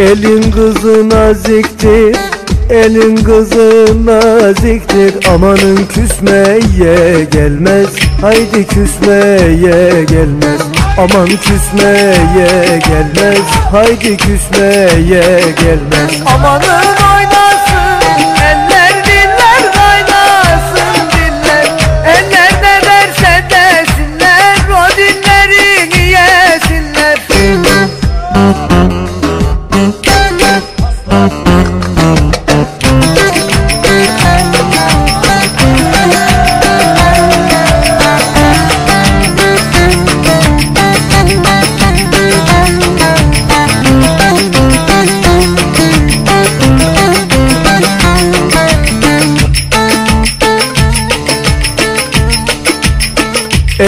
Elin kızı naziktir Elin kızı naziktir. Amanın küsmeye gelmez Haydi küsmeye gelmez. Aman küsmeye gelmez Haydi küsmeye gelmez. Amanın oynasın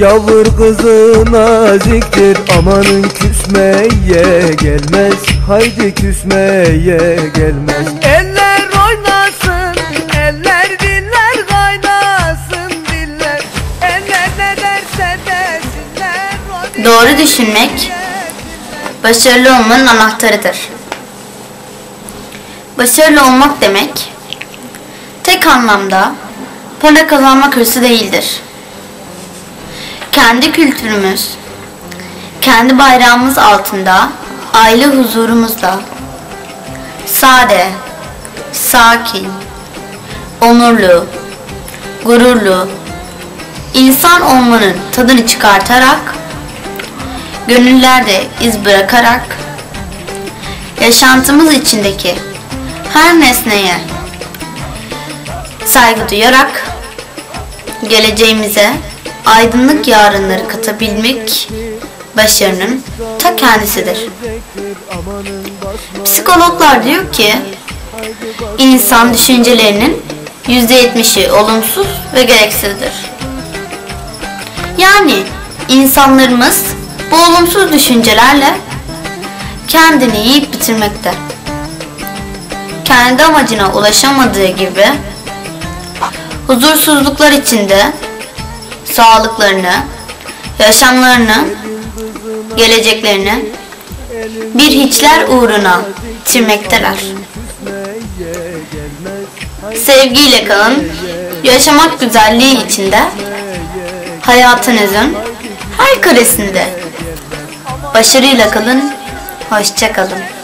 Yavur kızı naziktir Amanın küsmeye gelmez Haydi küsmeye gelmez Eller oynasın eller diller kaynasın diller Eller ne derse desinler Doğru düşünmek başarılı olmanın anahtarıdır. Başarılı olmak demek tek anlamda para kazanmak hırsı değildir. Kendi kültürümüz, kendi bayrağımız altında aile huzurumuzla. Sade, sakin, onurlu, gururlu, insan olmanın tadını çıkartarak gönüllerde iz bırakarak yaşantımız içindeki her nesneye saygı duyarak geleceğimize aydınlık yarınları katabilmek başarının ta kendisidir. Psikologlar diyor ki insan düşüncelerinin %70'i olumsuz ve gereksizdir. Yani insanlarımız bu olumsuz düşüncelerle kendini yiyip bitirmekte. Kendi amacına ulaşamadığı gibi huzursuzluklar içinde sağlıklarını, yaşamlarını, geleceklerini bir hiçler uğruna bitirmekteler. Sevgiyle kalın, yaşamak güzelliği içinde hayatınızın her karesinde başarıyla kalın, hoşça kalın.